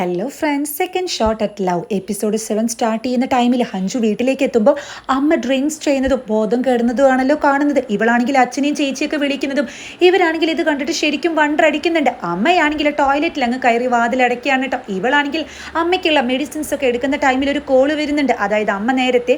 Hello friends second shot at love episode seven start ചെയ്യുന്ന ടൈമിൽ ഹഞ്ചു വീട്ടിലേക്ക് എത്തുമ്പോൾ അമ്മ ഡ്രിങ്ക്സ് ചെയ്യുന്നതും ബോധം കയറുന്നതുമാണല്ലോ കാണുന്നത്. ഇവളാണെങ്കിൽ അച്ഛനെയും ചേച്ചിയൊക്കെ വിളിക്കുന്നതും ഇവരാണെങ്കിൽ ഇത് കണ്ടിട്ട് ശരിക്കും വണ്ടടിക്കുന്നുണ്ട് അമ്മയാണെങ്കിൽ ടോയ്ലറ്റിൽ അങ്ങ് കയറി വാതിലടയ്ക്കുകയാണ് കേട്ടോ ഇവളാണെങ്കിൽ അമ്മയ്ക്കുള്ള മെഡിസിൻസ് ഒക്കെ എടുക്കുന്ന ടൈമിൽ ഒരു കോൾ വരുന്നുണ്ട്. അതായത് അമ്മ നേരത്തെ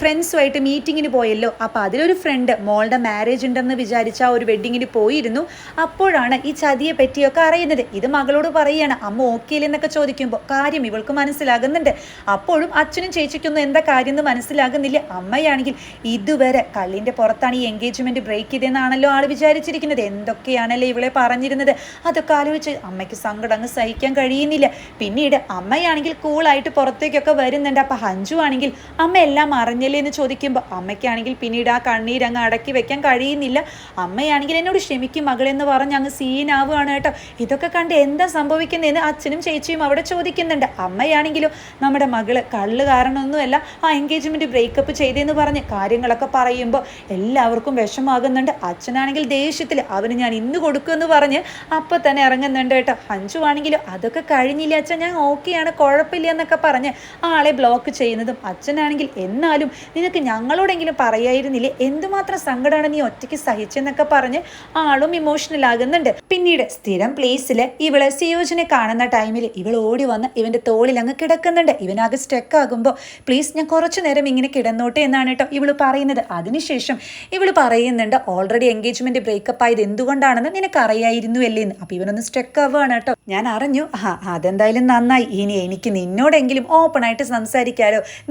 ഫ്രണ്ട്സുമായിട്ട് മീറ്റിങ്ങിന് പോയല്ലോ. അപ്പോൾ അതിലൊരു ഫ്രണ്ട് മോളുടെ മാരേജ് ഉണ്ടെന്ന് വിചാരിച്ച ഒരു വെഡിങ്ങിന് പോയിരുന്നു. അപ്പോഴാണ് ഈ ചതിയെ പറ്റിയൊക്കെ അറിയുന്നത്. ഇത് മകളോട് പറയുകയാണ് അമ്മ ഓക്കെ എന്നൊക്കെ ചോദിക്കുമ്പോൾ കാര്യം ഇവൾക്ക് മനസ്സിലാകുന്നുണ്ട്. അപ്പോഴും അച്ഛനും ചേച്ചിക്കൊന്നും എന്താ കാര്യം എന്ന് മനസ്സിലാകുന്നില്ല. അമ്മയാണെങ്കിൽ ഇതുവരെ കള്ളിന്റെ പുറത്താണ് ഈ എൻഗേജ്മെന്റ് ബ്രേക്ക് ചെയ്തതെന്നാണല്ലോ ആൾ വിചാരിച്ചിരിക്കുന്നത്. എന്തൊക്കെയാണല്ലേ ഇവളെ പറഞ്ഞിരുന്നത്? അതൊക്കെ ആലോചിച്ച് അമ്മയ്ക്ക് സങ്കടം അങ്ങ് സഹിക്കാൻ കഴിയുന്നില്ല. പിന്നീട് അമ്മയാണെങ്കിൽ കൂളായിട്ട് പുറത്തേക്കൊക്കെ വരുന്നുണ്ട്. അപ്പം ഹഞ്ചു ആണെങ്കിൽ അമ്മ എല്ലാം അറിഞ്ഞല്ലേ? എന്ന് ചോദിക്കുമ്പോൾ അമ്മയ്ക്കാണെങ്കിൽ പിന്നീട് ആ കണ്ണീരങ്ങ് അടക്കി വെക്കാൻ കഴിയുന്നില്ല. അമ്മയാണെങ്കിൽ എന്നോട് ക്ഷമിക്കും മകളെന്ന് പറഞ്ഞ് അങ്ങ് സീനാവുകയാണ് കേട്ടോ. ഇതൊക്കെ കണ്ട് എന്താ സംഭവിക്കുന്നതെന്ന് അച്ഛനും ചേച്ചിയും അവിടെ ചോദിക്കുന്നുണ്ട് അമ്മയാണെങ്കിലും നമ്മുടെ മകൾ കള്ള് കാരണമൊന്നുമല്ല ആ എൻഗേജ്മെന്റ് ബ്രേക്കപ്പ് ചെയ്തേന്ന് പറഞ്ഞ് കാര്യങ്ങളൊക്കെ പറയുമ്പോൾ എല്ലാവർക്കും വിഷമാകുന്നുണ്ട്. അച്ഛനാണെങ്കിൽ ദേഷ്യത്തിൽ അവന് ഞാൻ ഇന്ന് കൊടുക്കുമെന്ന് പറഞ്ഞ് അപ്പം തന്നെ ഇറങ്ങുന്നുണ്ട് കേട്ടോ. അഞ്ചു ആണെങ്കിലും അതൊക്കെ കഴിഞ്ഞില്ല അച്ഛൻ ഞാൻ ഓക്കെയാണ് കുഴപ്പമില്ല എന്നൊക്കെ പറഞ്ഞ് ആളെ ബ്ലോക്ക് ചെയ്യുന്നതും അച്ഛനാണെങ്കിൽ എന്നാലും നിനക്ക് ഞങ്ങളോടെങ്കിലും പറയായിരുന്നില്ലേ? എന്തുമാത്രം സങ്കടമാണ് നീ ഒറ്റയ്ക്ക് സഹിച്ചെന്നൊക്കെ പറഞ്ഞ് ആളും ഇമോഷണൽ ആകുന്നുണ്ട്. പിന്നീട് സ്ഥിരം പ്ലേസിൽ ഇവൾ സിയോജിനെ കാണുന്ന ടൈമിൽ ഇവൾ ഓടി വന്ന് ഇവന്റെ തോളിൽ അങ്ങ് കിടക്കുന്നുണ്ട്. ഇവനാകെ സ്റ്റക്ക് ആകുമ്പോൾ പ്ലീസ് ഞാൻ കുറച്ചു നേരം ഇങ്ങനെ കിടന്നോട്ടെ എന്നാണ് കേട്ടോ ഇവൾ പറയുന്നത്. അതിനുശേഷം ഇവൾ പറയുന്നുണ്ട് ഓൾറെഡി എൻഗേജ്മെന്റ് ബ്രേക്കപ്പ് ആയത് എന്തുകൊണ്ടാണെന്ന് നിനക്ക് അറിയായിരുന്നു അല്ലേ? എന്ന്. അപ്പോൾ ഇവനൊന്ന് സ്റ്റക്ക് ആവുകയാണ് കേട്ടോ. ഞാൻ അറിഞ്ഞു ആ അതെന്തായാലും നന്നായി. ഇനി എനിക്ക് നിന്നോടെങ്കിലും ഓപ്പൺ ആയിട്ട്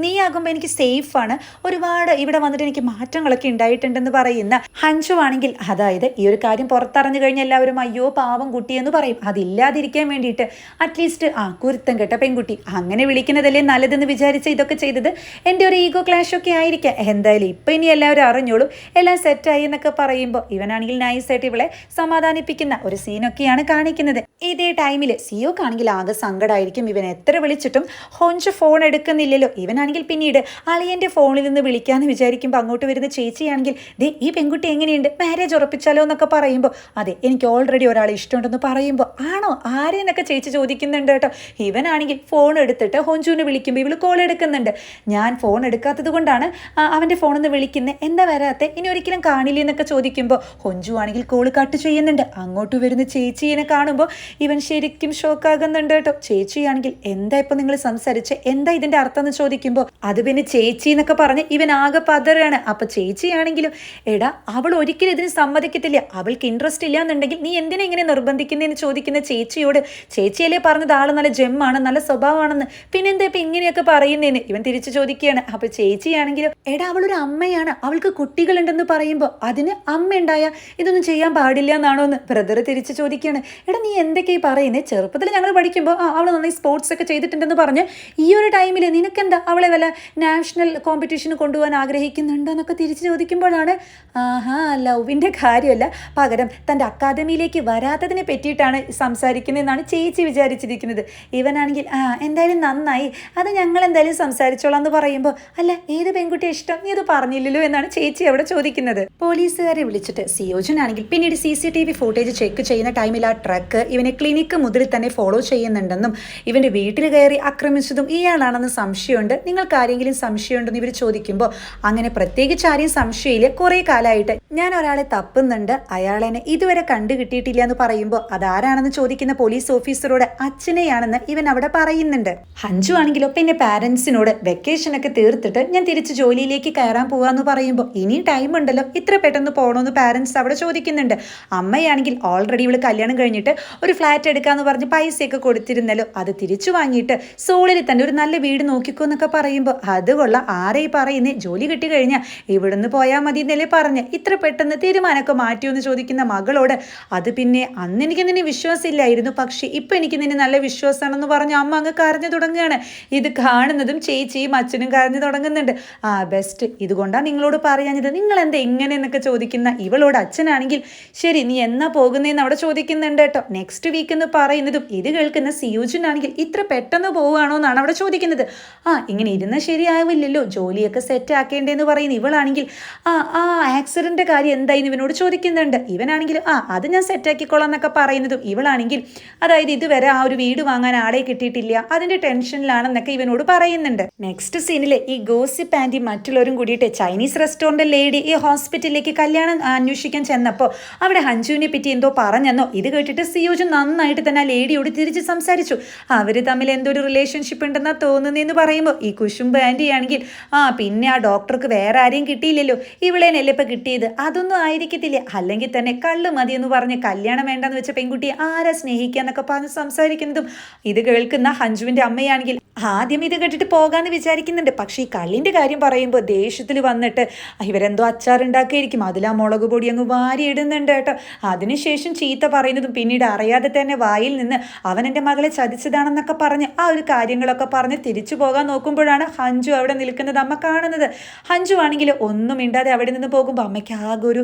നീ ആകുമ്പോൾ എനിക്ക് സേഫാണ് ഒരുപാട് ഇവിടെ വന്നിട്ട് എനിക്ക് മാറ്റങ്ങളൊക്കെ ഉണ്ടായിട്ടുണ്ടെന്ന് പറയുന്ന ഹഞ്ചു ആണെങ്കിൽ അതായത് ഈ ഒരു കാര്യം പുറത്തറിഞ്ഞു കഴിഞ്ഞാൽ എല്ലാവരും അയ്യോ പാവം കുട്ടിയെന്ന് പറയും. അതില്ലാതിരിക്കാൻ വേണ്ടിയിട്ട് അറ്റ്ലീസ്റ്റ് ആ കുരുത്തം കേട്ട പെൺകുട്ടി. അങ്ങനെ വിളിക്കുന്നതല്ലേ നല്ലതെന്ന് വിചാരിച്ച് ഇതൊക്കെ ചെയ്തത്. എന്റെ ഒരു ഈഗോ ക്ലാഷ് ഒക്കെ ആയിരിക്കാം. എന്തായാലും ഇപ്പം ഇനി എല്ലാവരും അറിഞ്ഞോളൂ. എല്ലാം സെറ്റായി എന്നൊക്കെ പറയുമ്പോൾ ഇവനാണെങ്കിൽ നൈസായിട്ട് ഇവളെ സമാധാനിപ്പിക്കുന്ന ഒരു സീനൊക്കെയാണ് കാണിക്കുന്നത്. ഇതേ ടൈമിൽ സിയോക്കാണെങ്കിൽ ആകെ സങ്കടമായിരിക്കും ഇവൻ എത്ര വിളിച്ചിട്ടും ഹോഞ്ച് ഫോൺ എടുക്കുന്നില്ലല്ലോ. ഇവനാണെങ്കിൽ പിന്നീട് അളിയന്റെ ഫോണിൽ നിന്ന് വിളിക്കാമെന്ന് വിചാരിക്കുമ്പോൾ അങ്ങോട്ട് വരുന്ന ചേച്ചിയാണെങ്കിൽ ദേ ഈ പെൺകുട്ടി എങ്ങനെയുണ്ട്? മാരേജ് ഉറപ്പിച്ചാലോ എന്നൊക്കെ പറയുമ്പോൾ അതെ എനിക്ക് ഓൾറെഡി ഒരാളെ ഇഷ്ടമുണ്ടെന്ന് പറയുമ്പോൾ ആണോ? ആരെന്നൊക്കെ ചേച്ചി ചോദിക്കുന്നുണ്ട്. കേട്ടോ. ഇവനാണെങ്കിൽ ഫോൺ എടുത്തിട്ട് ഹോഞ്ചുവിനെ വിളിക്കുമ്പോൾ ഇവൾ കോൾ എടുക്കുന്നുണ്ട്. ഞാൻ ഫോൺ എടുക്കാത്തത് കൊണ്ടാണ് അവന്റെ ഫോണിൽ വിളിക്കുന്നത് എന്താ വരാത്തെ? ഇനി ഒരിക്കലും കാണില്ല എന്നൊക്കെ ചോദിക്കുമ്പോൾ ഹൊഞ്ചു ആണെങ്കിൽ കോൾ കട്ട് ചെയ്യുന്നുണ്ട്. അങ്ങോട്ട് വരുന്ന ചേച്ചീനെ കാണുമ്പോൾ ഇവൻ ശരിക്കും ഷോക്കാകുന്നുണ്ട് കേട്ടോ. ചേച്ചിയാണെങ്കിൽ എന്താ ഇപ്പം നിങ്ങൾ സംസാരിച്ച്? എന്താ ഇതിന്റെ അർത്ഥം എന്ന് ചോദിക്കുമ്പോൾ അത് പിന്നെ ചേച്ചി എന്നൊക്കെ പറഞ്ഞ് ഇവൻ ആകെ പതറാണ് അപ്പം ചേച്ചിയാണെങ്കിലും എടാ അവൾ ഒരിക്കലും ഇതിന് സമ്മതിക്കത്തില്ല. അവൾക്ക് ഇൻട്രസ്റ്റ് ഇല്ല എന്നുണ്ടെങ്കിൽ നീ എന്തിനെ ഇങ്ങനെ നിർബന്ധിക്കുന്നതെന്ന് ചോദിക്കുന്ന ചേച്ചിയോട്? ചേച്ചിയല്ലേ പറഞ്ഞത് ആൾ നല്ല ജെമ്മാണ് നല്ല സ്വഭാവമാണെന്ന്. പിന്നെന്താ ഇപ്പം ഇങ്ങനെയൊക്കെ പറയുന്നേന്ന് ഇവൻ തിരിച്ചു ചോദിക്കുകയാണ് അപ്പൊ ചേച്ചിയാണെങ്കിലും എടാ അവളൊരു അമ്മയാണ്. അവൾക്ക് കുട്ടികളുണ്ടെന്ന് പറയുമ്പോൾ അതിന് അമ്മ ഉണ്ടായ ഇതൊന്നും ചെയ്യാൻ പാടില്ല എന്നാണോ എന്ന് ബ്രദർ തിരിച്ചു ചോദിക്കുകയാണ്. എടാ നീ എന്തൊക്കെയാ പറയുന്നത് ചെറുപ്പത്തിൽ ഞങ്ങൾ പഠിക്കുമ്പോൾ അവൾ നന്നായി സ്പോർട്സ് ഒക്കെ ചെയ്തിട്ടുണ്ടെന്ന് പറഞ്ഞ് ഈ ഒരു ടൈമിൽ നിനക്കെന്താ അവളെ വല്ല നാഷണൽ കോമ്പറ്റീഷന് കൊണ്ടുപോകാൻ ആഗ്രഹിക്കുന്നുണ്ടോ എന്നൊക്കെ തിരിച്ചു ചോദിക്കുമ്പോഴാണ് ആഹാ ലവിന്റെ കാര്യമല്ല. പകരം തന്റെ അക്കാദമിയിലേക്ക് വരാത്തതിനെ പറ്റിയിട്ടാണ് സംസാരിക്കുന്നതെന്നാണ് ചേച്ചി വിചാരിച്ചിരിക്കുന്നത്. ഇവനാണെങ്കിൽ ആ എന്തായാലും നന്നായി. അത് ഞങ്ങൾ എന്തായാലും സംസാരിച്ചോളാം എന്ന് പറയുമ്പോൾ അല്ല ഏത് പെൺകുട്ടിയെ ഇഷ്ടം? നീ അത് പറഞ്ഞില്ലല്ലോ എന്നാണ് ചേച്ചി അവിടെ ചോദിക്കുന്നത്. പോലീസുകാരെ വിളിച്ചിട്ട് സിയോജനാണെങ്കിൽ പിന്നീട് C C T V footage check ചെയ്യുന്ന ടൈമിൽ ആ ട്രക്ക് ഇവനെ ക്ലിനിക്ക് മുതൽ തന്നെ ഫോളോ ചെയ്യുന്നുണ്ടെന്നും ഇവന്റെ വീട്ടിൽ കയറി ആക്രമിച്ചതും ഇയാളാണെന്ന് സംശയമുണ്ട്. നിങ്ങൾക്ക് ആരെങ്കിലും സംശയമുണ്ടെന്ന് ഇവർ ചോദിക്കുമ്പോൾ അങ്ങനെ പ്രത്യേകിച്ച് ആരെയും സംശയമില്ല. കുറേ കാലമായിട്ട് ഞാൻ ഒരാളെ തപ്പുന്നുണ്ട്. അയാളെന്നെ ഇതുവരെ കണ്ടു കിട്ടിയിട്ടില്ല എന്ന് പറയുമ്പോൾ അതാരാണെന്ന് ചോദിക്കുന്ന പോലീസ് ഓഫീസറോട് അച്ഛനെയാണെന്ന് ഇവൻ അവിടെ പറയുന്നുണ്ട്. ഹഞ്ചു ആണെങ്കിലോ പിന്നെ വെക്കേഷൻ ഒക്കെ തീർത്തിട്ട് ഞാൻ തിരിച്ച് ജോലിയിലേക്ക് കയറാൻ പോവാന്ന് പറയുമ്പോൾ ഇനി ടൈം ഉണ്ടല്ലോ ഇത്ര പെട്ടെന്ന് പോകണമെന്ന് പാരൻസ് അവിടെ ചോദിക്കുന്നുണ്ട്. അമ്മയാണെങ്കിൽ ഓൾറെഡി ഇവൾ കല്യാണം കഴിഞ്ഞിട്ട് ഒരു ഫ്ലാറ്റ് എടുക്കാന്ന് പറഞ്ഞ് പൈസയൊക്കെ കൊടുത്തിരുന്നല്ലോ അത് തിരിച്ചു വാങ്ങിയിട്ട് സോളിൽ തന്നെ ഒരു നല്ല വീട് നോക്കിക്കോ എന്നൊക്കെ പറയുമ്പോൾ അത് കൊള്ള ആരെ പറയുന്നേ ജോലി കിട്ടി കഴിഞ്ഞാൽ ഇവിടുന്ന് പോയാൽ മതി എന്നല്ലേ പറഞ്ഞ്. ഇത്ര പെട്ടെന്ന് തീരുമാനമൊക്കെ മാറ്റിയോ എന്ന് ചോദിക്കുന്ന മകളോട് അത് പിന്നെ അന്ന് എനിക്ക് നിന്നെ വിശ്വാസമില്ലായിരുന്നു പക്ഷേ ഇപ്പം എനിക്ക് നിന്നെ നല്ല വിശ്വാസമാണെന്ന് പറഞ്ഞ് അമ്മ അങ്ങ് കരഞ്ഞു തുടങ്ങുകയാണ്. ഇത് കാണുന്നതും ചേച്ചിയും അച്ഛനും കരഞ്ഞു തുടങ്ങുന്നുണ്ട്. ആ ബെസ്റ്റ് ഇതുകൊണ്ടാണ് നിങ്ങളോട് പറയാഞ്ഞത്. നിങ്ങൾ എന്താ ഇങ്ങനെ എന്നൊക്കെ ചോദിക്കുന്ന ഇവളോട് അച്ഛനാണെങ്കിൽ ശരി നീ എന്നാ പോകുന്നതെന്ന് അവിടെ ചോദിക്കുന്നുണ്ട് കേട്ടോ. നെക്സ്റ്റ് വീക്ക് എന്ന് പറയുന്നതും ഇത് കേൾക്കുന്ന സിയൂജിനാണെങ്കിൽ ഇത്ര പെട്ടെന്ന് പോവുകയാണോ എന്നാണ് അവിടെ ചോദിക്കുന്നത്. ആ ഇങ്ങനെ ഇരുന്ന ശരിയാവില്ലല്ലോ. ജോലിയൊക്കെ സെറ്റ് ആക്കേണ്ടതെന്ന് പറയുന്ന ഇവളാണെങ്കിൽ ആ ആ ആക്സിഡന്റ് കാര്യം എന്തായി ഇവനോട് ചോദിക്കുന്നുണ്ട്. ഇവനാണെങ്കിൽ ആ അത് ഞാൻ സെറ്റ് ആക്കിക്കോളാം എന്നൊക്കെ പറയുന്നതും ഇവളാണെങ്കിൽ അതായത് ഇതുവരെ ആ ഒരു വീട് വീട് വാങ്ങാൻ ആളെ കിട്ടിയിട്ടില്ല. അതിന്റെ ടെൻഷനിലാണെന്നൊക്കെ ഇവനോട് പറയുന്നുണ്ട്. നെക്സ്റ്റ് സീനിൽ ഈ ഗോസിപ്പ് ആന്റി മറ്റുള്ളവരും കൂടിയിട്ട് ചൈനീസ് റെസ്റ്റോറന്റ് ലേഡി ഈ ഹോസ്പിറ്റലിലേക്ക് കല്യാണം അന്വേഷിക്കാൻ ചെന്നപ്പോൾ അവിടെ ഹഞ്ജുവിനെ പറ്റി എന്തോ പറഞ്ഞെന്നോ. ഇത് കേട്ടിട്ട് സിയോജു നന്നായിട്ട് തന്നെ ആ ലേഡിയോട് തിരിച്ച് സംസാരിച്ചു. അവർ തമ്മിൽ എന്തോ ഒരു റിലേഷൻഷിപ്പ് ഉണ്ടെന്നാ തോന്നുന്നതെന്ന് പറയുമ്പോൾ ഈ കുശുമ്പ് ആന്റി ആണെങ്കിൽ ആ പിന്നെ ആ ഡോക്ടർക്ക് വേറെ ആരെയും കിട്ടിയില്ലല്ലോ. ഇവളേനല്ലേ ഇപ്പം കിട്ടിയത്? അതൊന്നും ആയിരിക്കത്തില്ല. അല്ലെങ്കിൽ തന്നെ കള്ള് മതി എന്ന് പറഞ്ഞ് കല്യാണം വേണ്ടെന്ന് വെച്ച പെൺകുട്ടിയെ ആരാ സ്നേഹിക്കുക എന്നൊക്കെ പറഞ്ഞ് സംസാരിക്കുന്നതും ഇത് കേൾക്കുന്ന ഹഞ്ജുവിന്റെ അമ്മയാണെങ്കിൽ ആദ്യം ഇത് കേട്ടിട്ട് പോകാന്ന് വിചാരിക്കുന്നുണ്ട്. പക്ഷേ ഈ കള്ളിന്റെ കാര്യം പറയുമ്പോൾ ദേഷ്യത്തിൽ വന്നിട്ട് ഇവരെന്തോ അച്ചാറുണ്ടാക്കിയിരിക്കും. ആ മുളക് പൊടി അങ്ങ് വാരി ഇടുന്നുണ്ട് കേട്ടോ. അതിനുശേഷം ചീത്ത പറയുന്നതും പിന്നീട് അറിയാതെ തന്നെ വായിൽ നിന്ന് അവൻ എന്റെ മകളെ ചതിച്ചതാണെന്നൊക്കെ പറഞ്ഞ് ആ ഒരു കാര്യങ്ങളൊക്കെ പറഞ്ഞ് തിരിച്ചു പോകാൻ നോക്കുമ്പോഴാണ് ഹഞ്ജു അവിടെ നിൽക്കുന്നത് അമ്മ കാണുന്നത്. ഹഞ്ജു ആണെങ്കിൽ ഒന്നും മിണ്ടാതെ അവിടെ നിന്ന് പോകുമ്പോൾ അമ്മയ്ക്ക് ആകെ ഒരു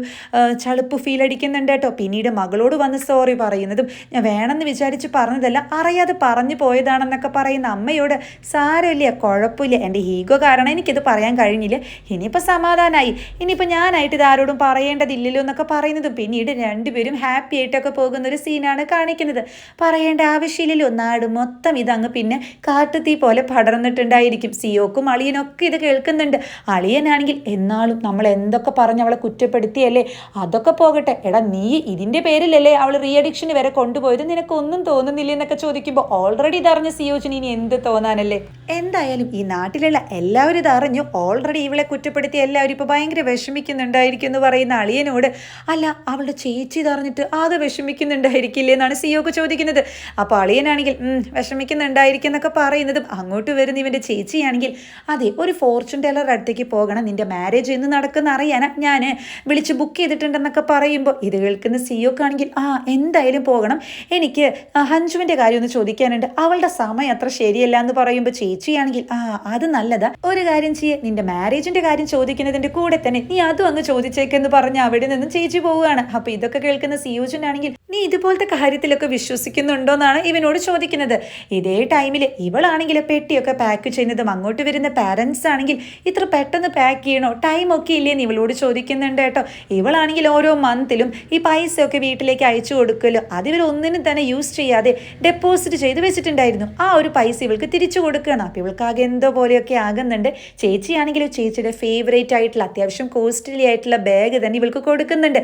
ചളുപ്പ് ഫീൽ അടിക്കുന്നുണ്ട് കേട്ടോ. പിന്നീട് മകളോട് വന്ന് സോറി പറയുന്നതും ഞാൻ വേണമെന്ന് വിചാരിച്ച് പറഞ്ഞതല്ല അറിയാതെ പറഞ്ഞു പോയതാണെന്നൊക്കെ പറയുന്ന അമ്മയോട് സാരമില്ല കുഴപ്പമില്ല. എന്റെ ഹീഗോ കാരണം എനിക്കിത് പറയാൻ കഴിഞ്ഞില്ല. ഇനിയിപ്പോൾ സമാധാനമായി ഇനിയിപ്പോൾ ഞാനായിട്ട് ഇത് ആരോടും പറയേണ്ടതില്ലല്ലോ എന്നൊക്കെ പറയുന്നതും പിന്നീട് രണ്ടുപേരും ഹാപ്പി ആയിട്ടൊക്കെ പോകുന്ന ഒരു സീനാണ് കാണിക്കുന്നത്. പറയേണ്ട ആവശ്യമില്ലല്ലോ. നാട് മൊത്തം ഇതങ്ങ് പിന്നെ കാട്ടുതീ പോലെ പടർന്നിട്ടുണ്ടായിരിക്കും. സിയോക്കും അളിയനൊക്കെ ഇത് കേൾക്കുന്നുണ്ട്. അളിയനാണെങ്കിൽ എന്നാളും നമ്മൾ എന്തൊക്കെ പറഞ്ഞ് അവളെ കുറ്റപ്പെടുത്തിയല്ലേ? അതൊക്കെ പോകട്ടെ. എടാ നീ ഇതിന്റെ പേരിലല്ലേ അവൾ റീ അഡിക്ഷന് വരെ കൊണ്ടുപോയത്? നിനക്കൊന്നും തോന്നുന്നില്ല എന്നൊക്കെ ചോദിക്കുമ്പോൾ ഓൾറെഡി ഇതറിഞ്ഞ സിയോച്ചിന് ഇനി എന്ത് തോന്നാനല്ലേ എന്തായാലും ഈ നാട്ടിലുള്ള എല്ലാവരും ഇത് അറിഞ്ഞു. ഓൾറെഡി ഇവളെ കുറ്റപ്പെടുത്തി എല്ലാവരും ഇപ്പോൾ ഭയങ്കര വിഷമിക്കുന്നുണ്ടായിരിക്കും എന്ന് പറയുന്ന അളിയനോട് അല്ല അവളുടെ ചേച്ചി ഇതറിഞ്ഞിട്ട് അത് വിഷമിക്കുന്നുണ്ടായിരിക്കില്ലേ എന്നാണ് സിയോക്ക് ചോദിക്കുന്നത്. അപ്പോൾ അളിയനാണെങ്കിൽ "ഉം, വിഷമിക്കുന്നുണ്ടായിരിക്കും എന്നൊക്കെ പറയുന്നതും അങ്ങോട്ട് വരുന്ന ഇവന്റെ ചേച്ചിയാണെങ്കിൽ അതെ ഒരു ഫോർച്യൂൺ ടെലർ അടുത്തേക്ക് പോകണം. നിന്റെ മാരേജ് എന്ന് നടക്കുന്ന അറിയാനാ ഞാൻ വിളിച്ച് ബുക്ക് ചെയ്തിട്ടുണ്ടെന്നൊക്കെ പറയുമ്പോൾ ഇത് കേൾക്കുന്ന സിയോക്കാണെങ്കിൽ ആ എന്തായാലും പോകണം. എനിക്ക് ഹഞ്ജുവിന്റെ കാര്യം ഒന്ന് ചോദിക്കാനുണ്ട്. അവളുടെ സമയം അത്ര ശരിയല്ല എന്ന് പറയുമ്പോൾ ചേച്ചിയാണെങ്കിൽ ആ അത് നല്ലതാ. ഒരു കാര്യം ചെയ്യേ. നിന്റെ മാരേജിന്റെ കാര്യം ചോദിക്കുന്നതിന്റെ കൂടെ തന്നെ നീ അതും അങ്ങ് ചോദിച്ചേക്കെന്ന് പറഞ്ഞ് അവിടെ നിന്നും ചേച്ചി പോവുകയാണ്. അപ്പൊ ഇതൊക്കെ കേൾക്കുന്ന സിയോജനാണെങ്കിൽ നീ ഇതുപോലത്തെ കാര്യത്തിലൊക്കെ വിശ്വസിക്കുന്നുണ്ടോ എന്നാണ് ഇവനോട് ചോദിക്കുന്നത്. ഇതേ ടൈമിൽ ഇവളാണെങ്കിൽ പെട്ടിയൊക്കെ പാക്ക് ചെയ്യുന്നതും അങ്ങോട്ട് വരുന്ന പാരൻസ് ആണെങ്കിൽ ഇത്ര പെട്ടെന്ന് പാക്ക് ചെയ്യണോ? ടൈമൊക്കെ ഇല്ലേന്ന് ഇവളോട് ചോദിക്കുന്നുണ്ട് കേട്ടോ. ഇവളാണെങ്കിൽ ഓരോ മന്തിലും ഈ പൈസയൊക്കെ വീട്ടിലേക്ക് അയച്ചു കൊടുക്കലോ അത് ഇവർ ഒന്നിനും തന്നെ യൂസ് ചെയ്യാതെ ഡെപ്പോസിറ്റ് ചെയ്ത് വെച്ചിട്ടുണ്ടായിരുന്നു. ആ ഒരു പൈസ ഇവൾക്ക് തിരിച്ചു കൊടുക്കുകയാണ് അപ്പോൾ ഇവൾക്ക് ആകെ എന്തോ പോലെയൊക്കെ ആകുന്നുണ്ട്. ചേച്ചിയാണെങ്കിലും ചേച്ചിയുടെ ഫേവറേറ്റ് ആയിട്ടുള്ള അത്യാവശ്യം കോസ്റ്റ്ലി ആയിട്ടുള്ള ബാഗ് തന്നെ ഇവൾക്ക് കൊടുക്കുന്നുണ്ട്.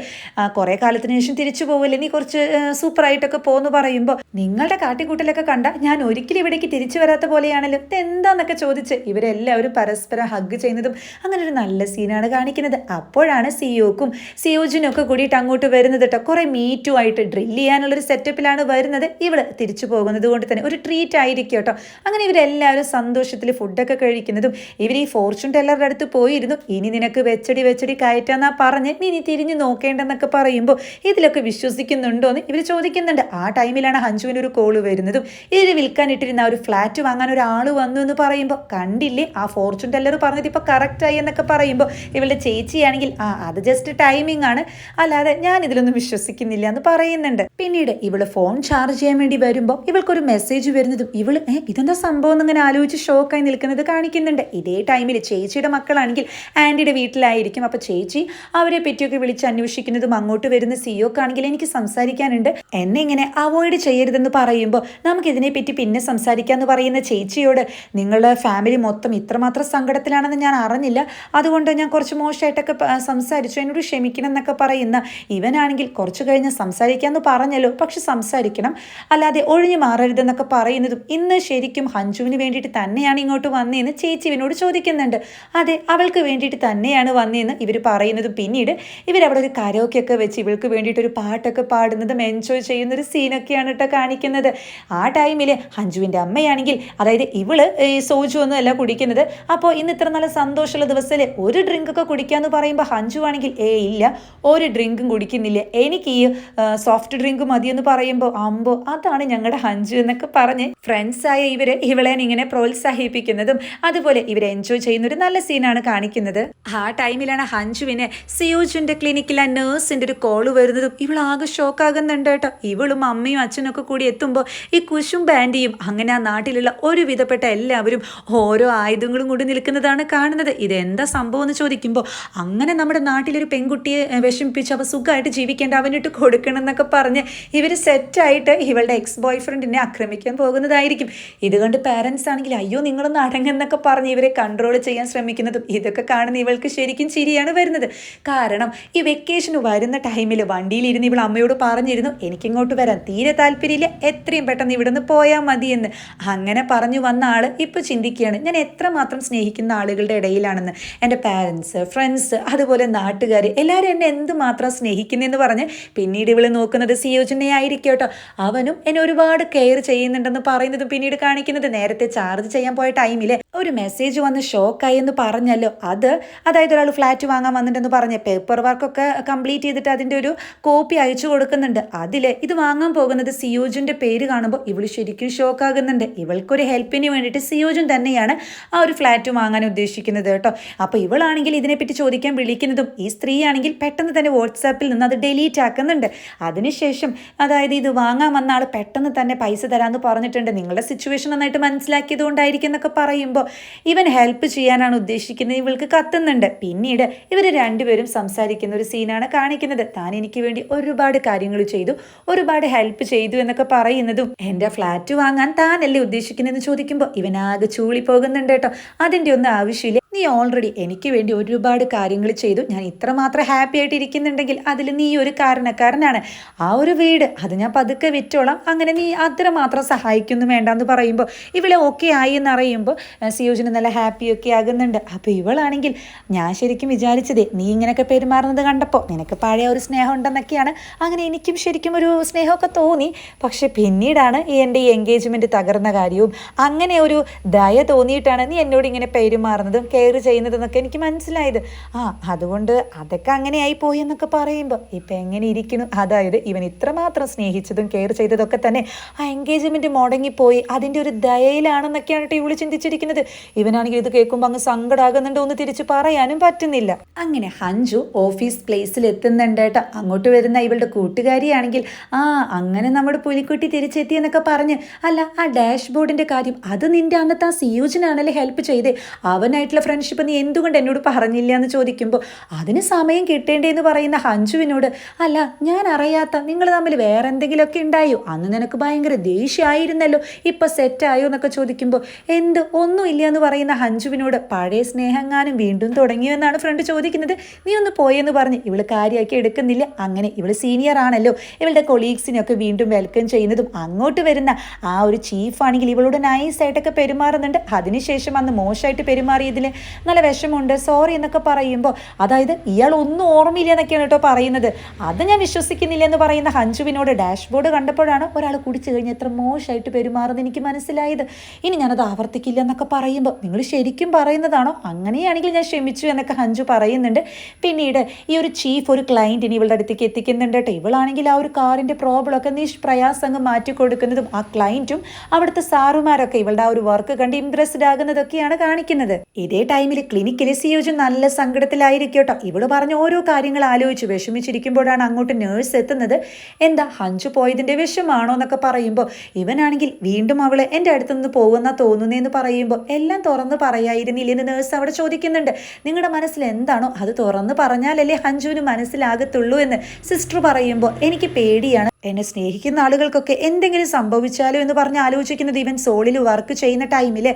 കുറേ കാലത്തിന് ശേഷം തിരിച്ചു പോവില്ല? നീ കുറച്ച് സൂപ്പർ ആയിട്ടൊക്കെ പോന്നു പറയുമ്പോൾ നിങ്ങളുടെ കാട്ടിക്കൂട്ടലൊക്കെ കണ്ട ഞാൻ ഒരിക്കലും ഇവിടേക്ക് തിരിച്ചു വരാത്ത പോലെയാണല്ലോ. ഇതെന്താന്നൊക്കെ ചോദിച്ച് ഇവരെല്ലാവരും പരസ്പരം ഹഗ് ചെയ്യുന്നതും അങ്ങനെ ഒരു നല്ല സീനാണ് കാണിക്കുന്നത്. അപ്പോഴാണ് സിയോക്കും സിയോജിനും ഒക്കെ കൂടിയിട്ട് അങ്ങോട്ട് വരുന്നത് കേട്ടോ കുറേ മീറ്റു ആയിട്ട് ഡ്രിൽ ചെയ്യാനുള്ളൊരു സെറ്റപ്പിലാണ് വരുന്നത്. ഇവൾ തിരിച്ചു പോകുന്നത് കൊണ്ട് തന്നെ ഒരു ട്രീറ്റ് ആയിരിക്കും കേട്ടോ അങ്ങനെ ഇവരെല്ലാവരും സന്തോഷത്തിൽ ഫുഡൊക്കെ കഴിക്കുന്നതും ഇവർ ഈ ഫോർച്യൂൺ ടെല്ലറുടെ അടുത്ത് പോയിരുന്നു. ഇനി നിനക്ക് വെച്ചടി വെച്ചടി കയറ്റാന്നാ പറഞ്ഞ് നീ തിരിഞ്ഞു നോക്കേണ്ടെന്നൊക്കെ പറയുമ്പോൾ ഇതിലൊക്കെ വിശ്വസിക്കുന്നുണ്ടോ. എന്ന് ഇവർ ചോദിക്കുന്നുണ്ട്. ആ ടൈമിലാണ് ഹഞ്ജുവിന് ഒരു കോൾ വരുന്നതും ഇവർ വിൽക്കാനിട്ടിരുന്ന ആ ഒരു ഫ്ലാറ്റ് വാങ്ങാൻ ഒരാൾ വന്നു എന്ന് പറയുമ്പോൾ കണ്ടില്ലേ? ആ ഫോർച്യൂൺ ടെല്ലർ പറഞ്ഞത് ഇപ്പോൾ കറക്റ്റായി എന്നൊക്കെ പറയുമ്പോൾ ഇവളുടെ ചേച്ചിയാണെങ്കിൽ ആ അത് ജസ്റ്റ് ടൈമിംഗ് ആണ്. അല്ലാതെ ഞാൻ ഇതിലൊന്നും വിശ്വസിക്കുന്നില്ല എന്ന് പറയുന്നുണ്ട്. പിന്നീട് ഇവൾ ഫോൺ ചാർജ് ചെയ്യാൻ വേണ്ടി വരുമ്പോൾ ഇവൾക്കൊരു മെസ്സേജ് വരുന്നതും ഇവൾ ഇതെന്താ സംഭവം എന്നിങ്ങനെ ആലോചിച്ച് ഷോക്കായി നിൽക്കുന്നത് കാണിക്കുന്നുണ്ട്. ഇതേ ടൈമിൽ ചേച്ചിയുടെ മക്കളാണെങ്കിൽ ആന്റിയുടെ വീട്ടിലായിരിക്കും. അപ്പോൾ ചേച്ചി അവരെ പറ്റിയൊക്കെ വിളിച്ച് അന്വേഷിക്കുന്നതും അങ്ങോട്ട് വരുന്ന സിഒക്കാണെങ്കിൽ എനിക്ക് സംസാരിക്കാനുണ്ട് എന്നെ ഇങ്ങനെ അവോയ്ഡ് ചെയ്യരുതെന്ന് പറയുമ്പോൾ നമുക്ക് ഇതിനെപ്പറ്റി പിന്നെ സംസാരിക്കാമെന്ന് പറയുന്ന ചേച്ചിയോട് നിങ്ങളുടെ ഫാമിലി മൊത്തം ഇത്രമാത്രം സങ്കടത്തിലാണെന്ന് ഞാൻ അറിഞ്ഞില്ല. അതുകൊണ്ട് ഞാൻ കുറച്ച് മോശമായിട്ടൊക്കെ സംസാരിച്ചു. എന്നോട് ക്ഷമിക്കണം എന്നൊക്കെ പറയുന്ന ഇവനാണെങ്കിൽ കുറച്ച് കഴിഞ്ഞ് സംസാരിക്കാമെന്ന് പറഞ്ഞല്ലോ. പക്ഷെ സംസാരിക്കണം. അല്ലാതെ ഒഴിഞ്ഞു മാറരുതെന്നൊക്കെ പറയുന്നതും ഇന്ന് ശരിക്കും ഹഞ്ജുവിന് വേണ്ടിയിട്ട് തന്നെയാണ് ഇങ്ങോട്ട് വന്നതെന്ന് ചേച്ചി ഇവനോട് ചോദിക്കുന്നുണ്ട്. അതെ അവൾക്ക് വേണ്ടിയിട്ട് തന്നെയാണ് വന്നതെന്ന് ഇവർ പറയുന്നതും പിന്നീട് ഇവരവിടെ ഒരു കരോക്കൊക്കെ വെച്ച് ഇവൾക്ക് വേണ്ടിയിട്ട് ഒരു പാട്ടൊക്കെ പാടുന്നതും എൻജോയ് ചെയ്യുന്ന ഒരു സീനൊക്കെയാണ് കേട്ടോ കാണിക്കുന്നത്. ആ ടൈമിൽ ഹഞ്ജുവിന്റെ അമ്മയാണെങ്കിൽ അതായത് ഇവൾ ഈ സോജു ഒന്നും അല്ല കുടിക്കുന്നത് അപ്പോൾ ഇന്ന് ഇത്ര നല്ല സന്തോഷമുള്ള ദിവസത്തിൽ ഒരു ഡ്രിങ്കൊക്കെ കുടിക്കാന്ന് പറയുമ്പോൾ ഹഞ്ജു ആണെങ്കിൽ ഏ ഇല്ല ഒരു ഡ്രിങ്കും കുടിക്കുന്നില്ല. എനിക്ക് ഈ സോഫ്റ്റ് ഡ്രിങ്ക് മതിയെന്ന് പറയുമ്പോൾ അമ്പോ അതാണ് ഞങ്ങളുടെ ഹഞ്ജു എന്നൊക്കെ പറഞ്ഞ് ഫ്രണ്ട്സായ ഇവർ ഇവളെ ഇങ്ങനെ പ്രോത്സാഹിപ്പിക്കുന്നതും അതുപോലെ ഇവരെ എൻജോയ് ചെയ്യുന്ന ഒരു നല്ല സീനാണ് കാണിക്കുന്നത്. ആ ടൈമിലാണ് ഹഞ്ജുവിനെ സിയോജുവിന്റെ ക്ലിനിക്കിൽ ആ ഒരു കോൾ വരുന്നതും ഇവളാകെ ഷോക്കാകും ഷോക്കാകുന്നുണ്ട് കേട്ടോ. ഇവളും അമ്മയും അച്ഛനൊക്കെ കൂടി എത്തുമ്പോൾ ഈ കുശും ബാൻഡിയും അങ്ങനെ ആ നാട്ടിലുള്ള ഒരു വിധപ്പെട്ട എല്ലാവരും ഓരോ ആയുധങ്ങളും കൂടി നിൽക്കുന്നതാണ് കാണുന്നത്. ഇതെന്താ സംഭവം എന്ന് ചോദിക്കുമ്പോൾ അങ്ങനെ നമ്മുടെ നാട്ടിലൊരു പെൺകുട്ടിയെ വിഷമിപ്പിച്ച് അവ സുഖമായിട്ട് ജീവിക്കേണ്ട അവനിട്ട് കൊടുക്കണം എന്നൊക്കെ പറഞ്ഞ് ഇവർ സെറ്റായിട്ട് ഇവളുടെ എക്സ് ബോയ് ഫ്രണ്ടിനെ ആക്രമിക്കാൻ പോകുന്നതായിരിക്കും. ഇത് കണ്ട് പാരൻസ് ആണെങ്കിൽ അയ്യോ നിങ്ങളൊന്ന് അടങ്ങെന്നൊക്കെ പറഞ്ഞ് ഇവരെ കൺട്രോൾ ചെയ്യാൻ ശ്രമിക്കുന്നതും ഇതൊക്കെ കാണുന്ന ഇവൾക്ക് ശരിക്കും ചിരിയാണ് വരുന്നത്. കാരണം ഈ വെക്കേഷന് വരുന്ന ടൈമിൽ വണ്ടിയിലിരുന്ന് ഇവൾ അമ്മയോട് പറഞ്ഞിരുന്നു എനിക്കിങ്ങോട്ട് വരാൻ തീരെ താല്പര്യമില്ല എത്രയും പെട്ടെന്ന് ഇവിടുന്ന് പോയാൽ മതിയെന്ന് അങ്ങനെ പറഞ്ഞു വന്ന ആൾ ഇപ്പോൾ ചിന്തിക്കുകയാണ് ഞാൻ എത്രമാത്രം സ്നേഹിക്കുന്ന ആളുകളുടെ ഇടയിലാണെന്ന്. എന്റെ പാരൻസ് ഫ്രണ്ട്സ് അതുപോലെ നാട്ടുകാർ എല്ലാവരും എന്നെ എന്തുമാത്രം സ്നേഹിക്കുന്നതെന്ന് പറഞ്ഞ് പിന്നീട് ഇവൾ നോക്കുന്നത് സിയോജനെ ആയിരിക്കും കേട്ടോ. അവനും എന്നെ ഒരുപാട് കെയർ ചെയ്യുന്നുണ്ടെന്ന് പറയുന്നതും പിന്നീട് കാണിക്കുന്നത്. നേരത്തെ ചാർജ് ചെയ്യാൻ പോയ ടൈമിൽ ഒരു മെസ്സേജ് വന്ന് ഷോക്കായി എന്ന് പറഞ്ഞല്ലോ. അത് അതായത് ഒരാൾ ഫ്ലാറ്റ് വാങ്ങാൻ വന്നിട്ടുണ്ടെന്ന് പറഞ്ഞ പേപ്പർ വർക്കൊക്കെ കംപ്ലീറ്റ് ചെയ്തിട്ട് അതിന്റെ ഒരു കോപ്പി അയച്ചു കൊടുക്കുന്നുണ്ട്. അതിൽ ഇത് വാങ്ങാൻ പോകുന്നത് സിയോജുന്റെ പേര് കാണുമ്പോൾ ഇവൾ ശരിക്കും ഷോക്കാകുന്നുണ്ട്. ഇവൾക്കൊരു ഹെൽപ്പിന് വേണ്ടിയിട്ട് സിയോജുൻ തന്നെയാണ് ആ ഒരു ഫ്ലാറ്റ് വാങ്ങാൻ ഉദ്ദേശിക്കുന്നത് കേട്ടോ. അപ്പോൾ ഇവളാണെങ്കിൽ ഇതിനെപ്പറ്റി ചോദിക്കാൻ വിളിക്കുന്നതും ഈ സ്ത്രീയാണെങ്കിൽ പെട്ടെന്ന് തന്നെ വാട്സാപ്പിൽ നിന്ന് അത് ഡിലീറ്റ് ആക്കുന്നുണ്ട്. അതിനുശേഷം അതായത് ഇത് വാങ്ങാൻ വന്ന ആൾ പെട്ടെന്ന് തന്നെ പൈസ തരാമെന്ന് പറഞ്ഞിട്ടുണ്ട്. നിങ്ങളുടെ സിറ്റുവേഷൻ നന്നായിട്ട് മനസ്സിലാക്കിയത് കൊണ്ടായിരിക്കും എന്നൊക്കെ പറയുമ്പോൾ ഇവൻ ഹെൽപ്പ് ചെയ്യാനാണ് ഉദ്ദേശിക്കുന്നത്. ഇവൾക്ക് കത്തുന്നുണ്ട്. പിന്നീട് ഇവർ രണ്ടുപേരും സംസാരിക്കുന്ന ഒരു സീനാണ് കാണിക്കുന്നത്. താൻ എനിക്ക് വേണ്ടി ഒരുപാട് കാര്യങ്ങൾ ചെയ്തു ഒരുപാട് ഹെൽപ്പ് ചെയ്തു എന്നൊക്കെ പറയുന്നതും എന്റെ ഫ്ലാറ്റ് വാങ്ങാൻ താനല്ലേ ഉദ്ദേശിക്കുന്നതെന്ന് ചോദിക്കുമ്പോൾ ഇവനാകെ ചൂളി പോകുന്നുണ്ട് കേട്ടോ. അതിന്റെ ഒന്നും ആവശ്യമില്ല. നീ ഓൾറെഡി എനിക്ക് വേണ്ടി ഒരുപാട് കാര്യങ്ങൾ ചെയ്തു. ഞാൻ ഇത്രമാത്രം ഹാപ്പി ആയിട്ട് ഇരിക്കുന്നുണ്ടെങ്കിൽ അതിൽ നീ ഒരു കാരണക്കാരനാണ്. ആ ഒരു വീട് അത് ഞാൻ പതുക്കെ വിറ്റോളാം. അങ്ങനെ നീ അത്രമാത്രം സഹായിക്കുന്നു വേണ്ടെന്ന് പറയുമ്പോൾ ഇവളെ ഓക്കെ ആയി എന്ന് അറിയുമ്പോൾ സിയോജിന് നല്ല ഹാപ്പി ഒക്കെ ആകുന്നുണ്ട്. അപ്പോൾ ഇവളാണെങ്കിൽ ഞാൻ ശരിക്കും വിചാരിച്ചതേ നീ ഇങ്ങനെയൊക്കെ പെരുമാറുന്നത് കണ്ടപ്പോൾ നിനക്ക് പഴയ ഒരു സ്നേഹം ഉണ്ടെന്നൊക്കെയാണ്. അങ്ങനെ എനിക്കും ശരിക്കും ഒരു സ്നേഹമൊക്കെ തോന്നി. പക്ഷെ പിന്നീടാണ് എന്റെ ഈ എൻഗേജ്മെന്റ് തകർന്ന കാര്യവും അങ്ങനെ ഒരു ദയ തോന്നിയിട്ടാണ് നീ എന്നോട് ഇങ്ങനെ പെരുമാറുന്നതും കെയർ ചെയ്യുന്നതെന്നൊക്കെ എനിക്ക് മനസ്സിലായത്. ആ അതുകൊണ്ട് അതൊക്കെ അങ്ങനെയായി പോയി എന്നൊക്കെ പറയുമ്പോൾ ഇപ്പം എങ്ങനെ ഇരിക്കുന്നു? അതായത് ഇവൻ ഇത്രമാത്രം സ്നേഹിച്ചതും കെയർ ചെയ്തതൊക്കെ തന്നെ ആ എൻഗേജ്മെന്റ് മുടങ്ങിപ്പോയി. അതിന്റെ ഒരു ദയയിലാണെന്നൊക്കെയാണ് കേട്ടോ ഇവൾ ചിന്തിച്ചിരിക്കുന്നത്. ഇവനാണെങ്കിൽ ഇത് കേൾക്കുമ്പോൾ അങ്ങ് സങ്കടാകുന്നുണ്ടോ എന്ന് തിരിച്ച് പറയാനും പറ്റുന്നില്ല. അങ്ങനെ ഹഞ്ചു ഓഫീസ് പ്ലേസിൽ എത്തുന്നുണ്ട് കേട്ടോ. അങ്ങോട്ട് വരുന്ന ഇവളുടെ കൂട്ടുകാരിയാണെങ്കിൽ ആ അങ്ങനെ നമ്മുടെ പുലിക്കുട്ടി തിരിച്ചെത്തി എന്നൊക്കെ പറഞ്ഞ് അല്ല ആ ഡാഷ്ബോർഡിന്റെ കാര്യം അത് നിന്റെ അന്നത്തെ ആ സിയോജിനാണല്ലേ ഹെൽപ്പ് ചെയ്തേ? അവനായിട്ടുള്ള ഫ്രണ്ട്ഷിപ്പ് നീ എന്തുകൊണ്ട് എന്നോട് പറഞ്ഞില്ല എന്ന് ചോദിക്കുമ്പോൾ അതിന് സമയം കിട്ടേണ്ടേന്ന് പറയുന്ന ഹഞ്ജുവിനോട് അല്ല ഞാൻ അറിയാത്ത നിങ്ങൾ തമ്മിൽ വേറെ എന്തെങ്കിലുമൊക്കെ ഉണ്ടായോ? അന്ന് നിനക്ക് ഭയങ്കര ദേഷ്യമായിരുന്നല്ലോ ഇപ്പം സെറ്റായോ എന്നൊക്കെ ചോദിക്കുമ്പോൾ എന്ത് ഒന്നുമില്ല എന്ന് പറയുന്ന ഹഞ്ജുവിനോട് പഴയ സ്നേഹങ്ങാനും വീണ്ടും തുടങ്ങിയോ എന്നാണ് ഫ്രണ്ട് ചോദിക്കുന്നത്. നീ ഒന്ന് പോയെന്ന് പറഞ്ഞ് ഇവൾ കാര്യമാക്കി എടുക്കുന്നില്ല. അങ്ങനെ ഇവൾ സീനിയർ ആണല്ലോ. ഇവളുടെ കൊളീഗ്സിനെയൊക്കെ വീണ്ടും വെൽക്കം ചെയ്യുന്നതും അങ്ങോട്ട് വരുന്ന ആ ഒരു ചീഫാണെങ്കിൽ ഇവളോട് നൈസായിട്ടൊക്കെ പെരുമാറുന്നുണ്ട്. അതിനുശേഷം അന്ന് മോശമായിട്ട് പെരുമാറിയതിൽ നല്ല വിഷമമുണ്ട് സോറി എന്നൊക്കെ പറയുമ്പോൾ അതായത് ഇയാൾ ഒന്നും ഓർമ്മയില്ല എന്നൊക്കെയാണ് കേട്ടോ പറയുന്നത്. അത് ഞാൻ വിശ്വസിക്കുന്നില്ല എന്ന് പറയുന്ന ഹഞ്ചുവിനോട് ഡാഷ്ബോർഡ് കണ്ടപ്പോഴാണ് ഒരാൾ കുടിച്ചു കഴിഞ്ഞ് എത്ര മോശമായിട്ട് പെരുമാറുന്നത് എനിക്ക് മനസ്സിലായത്. ഇനി ഞാനത് ആവർത്തിക്കില്ല എന്നൊക്കെ പറയുമ്പോൾ നിങ്ങൾ ശരിക്കും പറയുന്നതാണോ? അങ്ങനെയാണെങ്കിൽ ഞാൻ ക്ഷമിച്ചു എന്നൊക്കെ ഹഞ്ചു പറയുന്നുണ്ട്. പിന്നീട് ഈ ഒരു ചീഫ് ഒരു ക്ലയന്റിന് ഇവളുടെ അടുത്തേക്ക് എത്തിക്കുന്നുണ്ട് കേട്ടോ. ഇവളാണെങ്കിൽ ആ ഒരു കാറിന്റെ പ്രോബ്ലമൊക്കെ നിഷ്പ്രയാസം അങ്ങ് മാറ്റി കൊടുക്കുന്നതും ആ ക്ലയന്റും അവിടുത്തെ സാറുമാരൊക്കെ ഇവളുടെ ആ ഒരു വർക്ക് കണ്ട് ഇംപ്രസ്ഡ് ആകുന്നതൊക്കെയാണ് കാണിക്കുന്നത്. ഇതേ ടൈമിൽ ക്ലിനിക്കിൽ സിയോജ് നല്ല സങ്കടത്തിലായിരിക്കും കേട്ടോ ഇവൾ പറഞ്ഞ ഓരോ കാര്യങ്ങൾ ആലോചിച്ച് വിഷമിച്ചിരിക്കുമ്പോഴാണ് അങ്ങോട്ട് നേഴ്സ് എത്തുന്നത്. എന്താ ഹഞ്ചു പോയതിന്റെ വിഷമാണോ എന്നൊക്കെ പറയുമ്പോൾ ഇവനാണെങ്കിൽ വീണ്ടും അവൾ എന്റെ അടുത്ത് നിന്ന് തോന്നുന്നതെന്ന് പറയുമ്പോൾ എല്ലാം തുറന്ന് പറയായിരുന്നില്ലെന്ന് നേഴ്സ് അവിടെ ചോദിക്കുന്നുണ്ട്. നിങ്ങളുടെ മനസ്സിൽ എന്താണോ അത് തുറന്ന് പറഞ്ഞാലല്ലേ ഹഞ്ചുവിന് മനസ്സിലാകത്തുള്ളൂ എന്ന് സിസ്റ്റർ പറയുമ്പോൾ എനിക്ക് പേടിയാണ്. എന്നെ സ്നേഹിക്കുന്ന ആളുകൾക്കൊക്കെ എന്തെങ്കിലും സംഭവിച്ചാലോ എന്ന് പറഞ്ഞ് ആലോചിക്കുന്നത് ഇവൻ സോളിൽ വർക്ക് ചെയ്യുന്ന ടൈമിൽ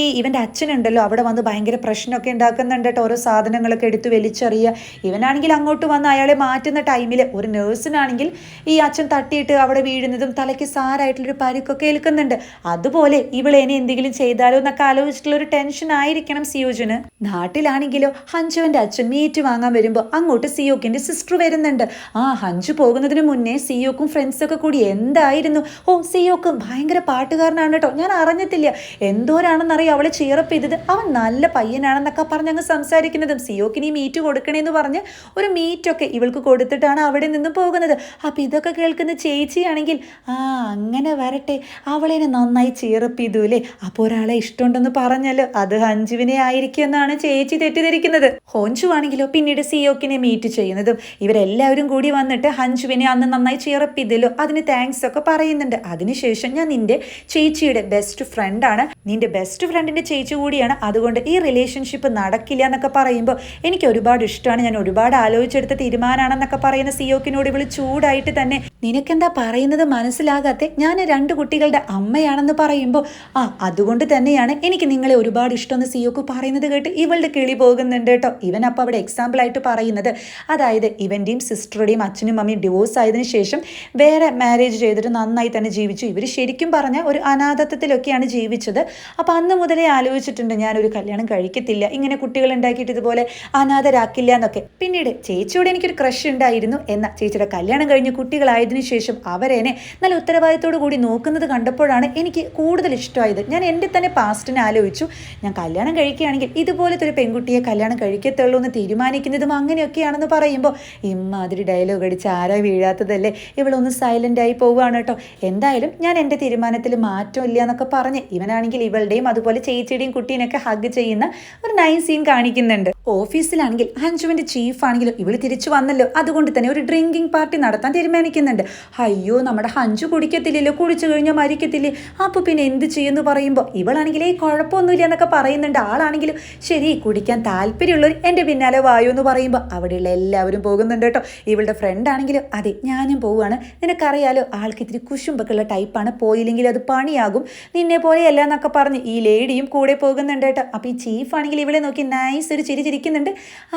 ഈ ഇവന്റെ അച്ഛനുണ്ടല്ലോ അവിടെ വന്ന് ഭയങ്കര പ്രശ്നമൊക്കെ ഉണ്ടാക്കുന്നുണ്ട് കേട്ടോ. ഓരോ സാധനങ്ങളൊക്കെ എടുത്ത് വലിച്ചെറിയുക ഇവനാണെങ്കിൽ അങ്ങോട്ട് വന്ന് അയാളെ മാറ്റുന്ന ടൈമിൽ ഒരു നേഴ്സിനാണെങ്കിൽ ഈ അച്ഛൻ തട്ടിയിട്ട് അവിടെ വീഴുന്നതും തലയ്ക്ക് സാരായിട്ടുള്ളൊരു പരിക്കൊക്കെ ഏൽക്കുന്നുണ്ട്. അതുപോലെ ഇവളെ ഇനി എന്തെങ്കിലും ചെയ്താലോ എന്നൊക്കെ ആലോചിച്ചിട്ടുള്ള ഒരു ടെൻഷൻ ആയിരിക്കണം സിയോജിന്. നാട്ടിലാണെങ്കിലോ ഹഞ്ചുവിന്റെ അച്ഛൻ മീറ്റ് വാങ്ങാൻ വരുമ്പോൾ അങ്ങോട്ട് സിയോക്കിന്റെ സിസ്റ്റർ വരുന്നുണ്ട്. ആ ഹഞ്ചു പോകുന്നതിന് മുന്നേ സിയോക്കും ഫ്രണ്ട്സൊക്കെ കൂടി എന്തായിരുന്നു? ഓ സിയോക്ക് ഭയങ്കര പാട്ടുകാരനാണ് കേട്ടോ. ഞാൻ അറിഞ്ഞിട്ടില്ല. എന്തോരാണെന്നറിയാം അവളെ ചീറപ്പ് ചെയ്തത്. അവൻ നല്ല പയ്യനാണെന്നൊക്കെ പറഞ്ഞ് അങ്ങ് സംസാരിക്കുന്നതും. സിയോക്കിനി മീറ്റ് കൊടുക്കണേന്ന് പറഞ്ഞ് ഒരു മീറ്റൊക്കെ ഇവൾക്ക് കൊടുത്തിട്ടാണ് അവിടെ നിന്ന് പോകുന്നത്. അപ്പം ഇതൊക്കെ കേൾക്കുന്ന ചേച്ചിയാണെങ്കിൽ ആ അങ്ങനെ വരട്ടെ. അവളെ നന്നായി ചീറപ്പ് ചെയ്തു അല്ലേ അപ്പോൾ ഒരാളെ ഇഷ്ടമുണ്ടെന്ന് പറഞ്ഞല്ലോ. അത് ഹഞ്ചുവിനെ ആയിരിക്കും എന്നാണ് ചേച്ചി തെറ്റിദ്ധരിക്കുന്നത്. ഹോഞ്ചു ആണെങ്കിലോ പിന്നീട് സിയോക്കിനെ മീറ്റ് ചെയ്യുന്നതും ഇവരെല്ലാവരും കൂടി വന്നിട്ട് ഹഞ്ചുവിനെ അന്ന് നന്നായി ചീറപ്പ് ചെയ്തല്ലോ അതിന് താങ്ക്സ് ഒക്കെ പറയുന്നുണ്ട്. അതിനുശേഷം ഞാൻ നിന്റെ ചേച്ചിയുടെ ബെസ്റ്റ് ഫ്രണ്ടാണ് നിന്റെ ബെസ്റ്റ് ഫ്രണ്ടിന്റെ ചേച്ചി കൂടിയാണ്. അതുകൊണ്ട് ഈ റിലേഷൻഷിപ്പ് നടക്കില്ല എന്നൊക്കെ പറയുമ്പോൾ എനിക്ക് ഒരുപാട് ഇഷ്ടമാണ്. ഞാൻ ഒരുപാട് ആലോചിച്ചെടുത്ത തീരുമാനമാണെന്നൊക്കെ പറയുന്ന സിയോക്കിനോട് ഇവൾ ചൂടായിട്ട് തന്നെ നിനക്കെന്താ പറയുന്നത് മനസ്സിലാകാത്തെ? ഞാൻ രണ്ട് കുട്ടികളുടെ അമ്മയാണെന്ന് പറയുമ്പോൾ ആ അതുകൊണ്ട് തന്നെയാണ് എനിക്ക് നിങ്ങളെ ഒരുപാട് ഇഷ്ടമെന്ന് സിയോക്ക് പറയുന്നത് കേട്ട് ഇവളുടെ കിളി പോകുന്നുണ്ട് കേട്ടോ. ഇവൻ അപ്പോൾ അവിടെ എക്സാമ്പിൾ ആയിട്ട് പറയുന്നത് അതായത് ഇവന്റെയും സിസ്റ്ററുടെയും അച്ഛനും അമ്മയും ഡിവോഴ്സ് ആയതിനു ശേഷം വേറെ മാരേജ് ചെയ്തിട്ട് നന്നായി തന്നെ ജീവിച്ചു. ഇവർ ശരിക്കും പറഞ്ഞ ഒരു അനാഥത്വത്തിലൊക്കെയാണ് ജീവിച്ചത്. അപ്പോൾ അന്ന് മുതലേ ആലോചിച്ചിട്ടുണ്ട് ഞാനൊരു കല്യാണം കഴിക്കത്തില്ല. ഇങ്ങനെ കുട്ടികൾ ഉണ്ടാക്കിയിട്ട് ഇതുപോലെ അനാഥരാക്കില്ല എന്നൊക്കെ. പിന്നീട് ചേച്ചിയോട് എനിക്കൊരു ക്രഷ് ഉണ്ടായിരുന്നു എന്ന ചേച്ചിയുടെ കല്യാണം കഴിഞ്ഞ് കുട്ടികളായതിനു ശേഷം അവരെന്നെ നല്ല ഉത്തരവാദിത്തോടു കൂടി നോക്കുന്നത് കണ്ടപ്പോഴാണ് എനിക്ക് കൂടുതൽ ഇഷ്ടമായത്. ഞാൻ എന്റെ തന്നെ പാസ്റ്റിനെ ആലോചിച്ചു. ഞാൻ കല്യാണം കഴിക്കുകയാണെങ്കിൽ ഇതുപോലത്തെ ഒരു പെൺകുട്ടിയെ കല്യാണം കഴിക്കത്തുള്ളൂ എന്ന് തീരുമാനിക്കുന്നതും അങ്ങനെയൊക്കെയാണെന്ന് പറയുമ്പോൾ ഇമ്മാതിരി ഡയലോഗ് അടിച്ച് ആരാ വീഴാത്തതല്ലേ? ഇവളൊന്ന് സൈലന്റ് ആയി പോവുകയാണ് കേട്ടോ. എന്തായാലും ഞാൻ എന്റെ തീരുമാനത്തിൽ മാറ്റമില്ല എന്നൊക്കെ പറഞ്ഞ് ഇവനാണെങ്കിൽ ഇവളുടെയും അതുപോലെ ചേച്ചിയുടെയും കുട്ടീനൊക്കെ ഹഗ് ചെയ്യുന്ന ഒരു നൈൻ സീൻ കാണിക്കുന്നുണ്ട്. ഓഫീസിലാണെങ്കിൽ ഹഞ്ജുവിന്റെ ചീഫ് ആണെങ്കിലും ഇവൾ തിരിച്ചു വന്നല്ലോ. അതുകൊണ്ട് തന്നെ ഒരു ഡ്രിങ്കിങ് പാർട്ടി നടത്താൻ തീരുമാനിക്കുന്നുണ്ട്. അയ്യോ നമ്മുടെ ഹഞ്ചു കുടിക്കത്തില്ലല്ലോ കുടിച്ചു കഴിഞ്ഞാൽ മരിക്കത്തില്ലേ? അപ്പോൾ പിന്നെ എന്ത് ചെയ്യുമെന്ന് പറയുമ്പോൾ ഇവളാണെങ്കിൽ ഈ കുഴപ്പമൊന്നുമില്ല എന്നൊക്കെ പറയുന്നുണ്ട്. ആളാണെങ്കിലും ശരി കുടിക്കാൻ താല്പര്യമുള്ളവർ എന്റെ പിന്നാലെ വായു എന്ന് പറയുമ്പോൾ അവിടെയുള്ള എല്ലാവരും പോകുന്നുണ്ട് കേട്ടോ. ഇവളുടെ ഫ്രണ്ട് ആണെങ്കിലും അതെ ഞാനും പോവുകയാണ്. നിനക്കറിയാലോ ആൾക്ക് ഇത്തിരി കുശുമ്പൊക്കെ ഉള്ള ടൈപ്പാണ്. പോയില്ലെങ്കിൽ അത് പണിയാകും. നിന്നെ പോലെയല്ല എന്നൊക്കെ പറഞ്ഞ് ഈ ലേഡിയും കൂടെ പോകുന്നുണ്ട് കേട്ടോ. അപ്പോൾ ഈ ചീഫ് ആണെങ്കിൽ ഇവളെ നോക്കി നൈസ് ഒരു ചിരി ചിരിക്കുന്നുണ്ട്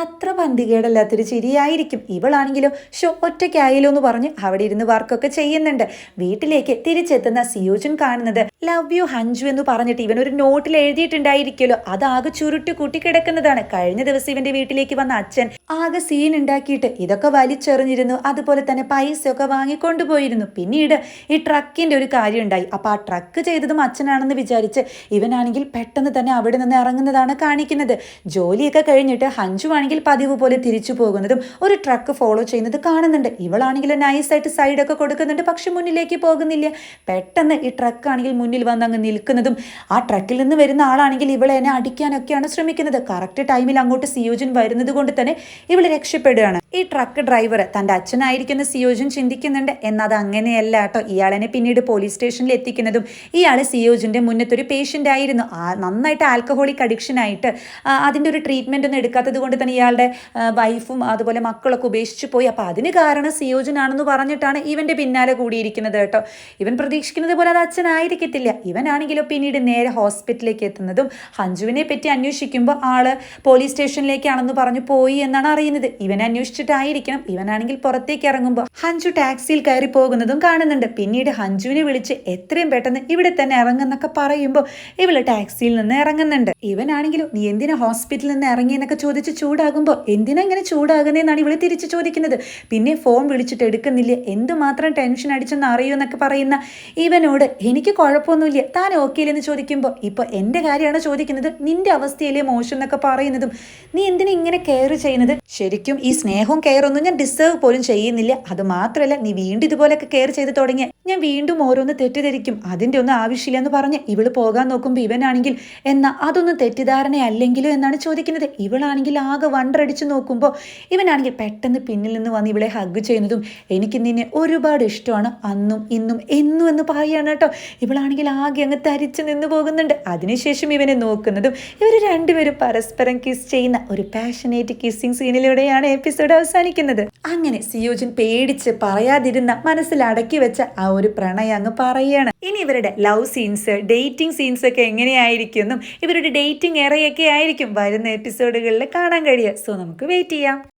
അത്ര പന്തികേടല്ലാത്തൊരു ചിരിയായിരിക്കും. ഇവളാണെങ്കിലോ ഷോ ഒറ്റയ്ക്കായാലോ എന്ന് പറഞ്ഞ് അവിടെ ഇരുന്ന് വർക്കൊക്കെ ചെയ്യുന്നുണ്ട്. വീട്ടിലേക്ക് തിരിച്ചെത്തുന്ന സിയോജൻ കാണുന്നത് ലവ് യു ഹഞ്ചു എന്ന് പറഞ്ഞിട്ട് ഇവൻ ഒരു നോട്ടിൽ എഴുതിയിട്ടുണ്ടായിരിക്കുമല്ലോ. അതാകെ ചുരുട്ടി കൂട്ടി കിടക്കുന്നതാണ്. കഴിഞ്ഞ ദിവസം ഇവന്റെ വീട്ടിലേക്ക് വന്ന അച്ഛൻ ആകെ സീൻ ഉണ്ടാക്കിയിട്ട് ഇതൊക്കെ വലിച്ചെറിഞ്ഞിരുന്നു. അതുപോലെ തന്നെ പൈസയൊക്കെ വാങ്ങിക്കൊണ്ടുപോയിരുന്നു. പിന്നീട് ഈ ട്രക്കിന്റെ ഒരു കാര്യം ഉണ്ടായി അപ്പൊ ആ ട്രക്ക് ചെയ്തതും അച്ഛനാണെന്ന് വിചാരിച്ച് ഇവനാണെങ്കിൽ പെട്ടെന്ന് തന്നെ അവിടെ നിന്ന് ഇറങ്ങുന്നതാണ് കാണിക്കുന്നത്. ജോലിയൊക്കെ കഴിഞ്ഞിട്ട് ഹഞ്ചു ആണെങ്കിൽ പതിവ് പോലെ തിരിച്ചു പോകുന്നതും ഒരു ട്രക്ക് ഫോളോ ചെയ്യുന്നത് കാണുന്നുണ്ട്. ഇവളാണെങ്കിൽ നൈസായിട്ട് സൈഡൊക്കെ കൊടുക്കുന്നുണ്ട് പക്ഷെ മുന്നിലേക്ക് പോകുന്നില്ല. പെട്ടെന്ന് ഈ ട്രക്ക് ആണെങ്കിൽ മുന്നിൽ വന്ന് അങ്ങ് നിൽക്കുന്നതും ആ ട്രക്കിൽ നിന്ന് വരുന്ന ആളാണെങ്കിൽ ഇവളെ എന്നെ അടിക്കാനൊക്കെയാണ് ശ്രമിക്കുന്നത്. കറക്റ്റ് ടൈമിൽ അങ്ങോട്ട് സിയോജൻ വരുന്നത് കൊണ്ട് തന്നെ ഇവൾ രക്ഷപ്പെടുകയാണ്. ഈ ട്രക്ക് ഡ്രൈവർ തന്റെ അച്ഛനായിരിക്കുന്ന സിയോജൻ ചിന്തിക്കുന്നുണ്ട്. എന്നത് അങ്ങനെയല്ല കേട്ടോ. ഇയാളെന്നെ പിന്നീട് പോലീസ് സ്റ്റേഷനിൽ എത്തിക്കുന്നതും ഇയാൾ സിയോജിന്റെ മുന്നത്തൊരു പേഷ്യന്റ് ആയിരുന്നു. നന്നായിട്ട് ആൽക്കഹോളിക് അഡിക്ഷൻ ആയിട്ട് അതിന്റെ ഒരു ട്രീറ്റ്മെന്റ് ഒന്നും എടുക്കാത്തത് കൊണ്ട് തന്നെ ഇയാളുടെ വൈഫും അതുപോലെ മക്കളൊക്കെ ഉപേക്ഷിച്ച് പോയി. അപ്പോൾ അതിന് കാരണം സിയോജനാണെന്ന് പറഞ്ഞിട്ടാണ് ഇവന്റെ പിന്നാലെ കൂടിയിരിക്കുന്നത് കേട്ടോ. ഇവൻ പ്രതീക്ഷിക്കുന്നത് പോലെ അത് അച്ഛനായിരിക്കത്തില്ല. ഇവനാണെങ്കിലോ പിന്നീട് നേരെ ഹോസ്പിറ്റലിലേക്ക് എത്തുന്നതും ഹഞ്ജുവിനെ പറ്റി അന്വേഷിക്കുമ്പോൾ ആൾ പോലീസ് സ്റ്റേഷനിലേക്കാണെന്ന് പറഞ്ഞു പോയി എന്നാണ് അറിയുന്നത്. ഇവൻ അന്വേഷിച്ചിട്ടായിരിക്കണം ഇവനാണെങ്കിൽ പുറത്തേക്ക് ഇറങ്ങുമ്പോൾ ഹഞ്ചു ടാക്സിയിൽ കയറി പോകുന്നതും കാണുന്നുണ്ട്. പിന്നീട് ഹഞ്ചുവിനെ വിളിച്ച് എത്രയും പെട്ടെന്ന് ഇവിടെ തന്നെ ഇറങ്ങുന്നൊക്കെ പറയുമ്പോൾ ഇവൾ ടാക്സിയിൽ നിന്ന് ഇറങ്ങുന്നുണ്ട്. ഇവനാണെങ്കിലും നീ എന്തിനാ ഹോസ്പിറ്റലിൽ നിന്ന് ഇറങ്ങിയെന്നൊക്കെ ചോദിച്ച് ചൂടാകുമ്പോൾ എന്തിനാ ഇങ്ങനെ ചൂടാകുന്നതെന്നാണ് ഇവൾ തിരിച്ച് ചോദിക്കുന്നത്. പിന്നെ ഫോൺ വിളിച്ചിട്ട് എടുക്കുന്നില്ല? എന്തുമാത്രം ടെൻഷൻ അടിച്ചെന്ന് അറിയൂ എന്നൊക്കെ പറയുന്ന ഇവനോട് എനിക്ക് കുഴപ്പമൊന്നുമില്ല. താൻ ഓക്കെ ഇല്ലെന്ന് ചോദിക്കുമ്പോൾ ഇപ്പോൾ എന്റെ കാര്യമാണ് ചോദിക്കുന്നത്? നിന്റെ അവസ്ഥയിലെ മോശം എന്നൊക്കെ പറയുന്നതും. നീ എന്തിനാ ഇങ്ങനെ കെയർ ചെയ്യുന്നത്? ശരിക്കും ഈ സ്നേഹവും കെയർ ഒന്നും ഞാൻ ഡിസേർവ് പോലും ചെയ്യുന്നില്ല. അത് മാത്രമല്ല നീ വീണ്ടും ഇതുപോലെയൊക്കെ കെയർ ചെയ്ത് തുടങ്ങിയ. ഞാൻ വീണ്ടും ഓരോന്ന് തെറ്റിദ്ധരിക്കും. അതിന്റെ ഒന്നും ആവശ്യമില്ല എന്ന് പറഞ്ഞ് ഇവൾ പോകാൻ നോക്കുമ്പോൾ ഇവനാണെങ്കിൽ എന്നാ അതൊന്നും തെറ്റിദ്ധാരണയല്ലെങ്കിലോ എന്നാണ് ചോദിക്കുന്നത്. ഇവളാണെങ്കിൽ ആകെ വണ്ടറടിച്ച് നോക്കുമ്പോൾ ഇവനാണെങ്കിൽ പെട്ടെന്ന് പിന്നിൽ നിന്ന് വന്ന് ഇവളെ ഹഗ് ചെയ്യുന്നതും എനിക്ക് നിന്നെ ഒരുപാട് ഇഷ്ടമാണ്. അന്നും ഇന്നും എന്നും എന്ന് പറയുകയാണ് കേട്ടോ. ഇവളാണെങ്കിൽ ആകെ അങ്ങ് തരിച്ച് നിന്ന് പോകുന്നുണ്ട്. അതിനുശേഷം ഇവനെ നോക്കുന്നതും ഇവർ രണ്ടുപേരും പരസ്പരം കിസ് ചെയ്യുന്ന ഒരു പാഷനേറ്റ് കിസ്സിംഗ് സീനിലൂടെയാണ് എപ്പിസോഡ് അവസാനിക്കുന്നത്. അങ്ങനെ സിയോജിൻ പേടിച്ച് പറയാതിരുന്ന മനസ്സിൽ അടക്കി വെച്ച ആ ഒരു പ്രണയ അങ്ങ് പറയാണ്. ഇനി ഇവരുടെ ലവ് സീൻസ് ഡേറ്റിംഗ് സീൻസ് ഒക്കെ എങ്ങനെയായിരിക്കും എന്നും ഇവരുടെ ഡേറ്റിംഗ് ഏറെയൊക്കെ ആയിരിക്കും വരുന്ന എപ്പിസോഡുകളിൽ കാണാൻ കഴിയുക. സോ നമുക്ക് വെയിറ്റ് ചെയ്യാം.